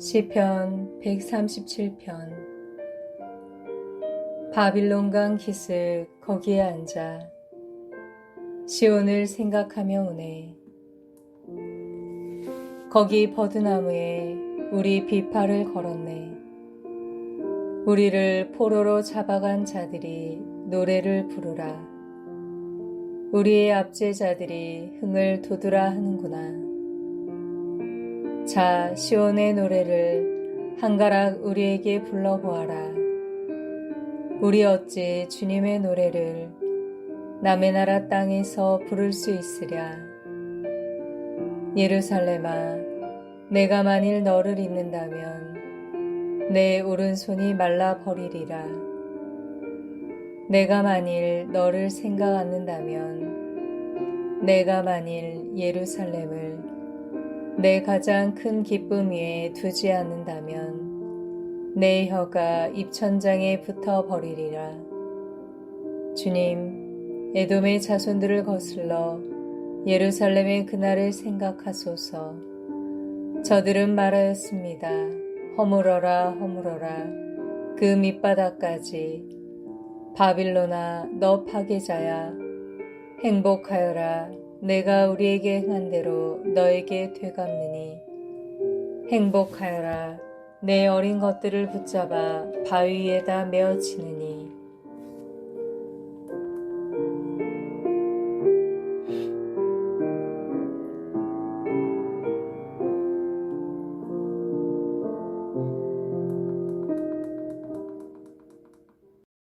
시편 137편. 바빌론강 기슭 거기에 앉아 시온을 생각하며 오네. 거기 버드나무에 우리 비파를 걸었네. 우리를 포로로 잡아간 자들이 노래를 부르라. 우리의 압제자들이 흥을 돋우라 하는구나 자, 시온의 노래를 한가락 우리에게 불러보아라. 우리 어찌 주님의 노래를 남의 나라 땅에서 부를 수 있으랴. 예루살렘아, 내가 만일 너를 잊는다면 내 오른손이 말라버리리라. 내가 만일 너를 생각 않는다면 내가 만일 예루살렘을 내 가장 큰 기쁨 위에 두지 않는다면 내 혀가 입천장에 붙어 버리리라. 주님, 에돔의 자손들을 거슬러 예루살렘의 그날을 생각하소서. 저들은 말하였습니다. 허물어라, 허물어라. 그 밑바닥까지. 바빌로나, 너 파괴자야. 행복하여라. 내가 우리에게 행한 대로 너에게 되갚느니. 행복하여라. 내 어린 것들을 붙잡아 바위 위에다 메어치느니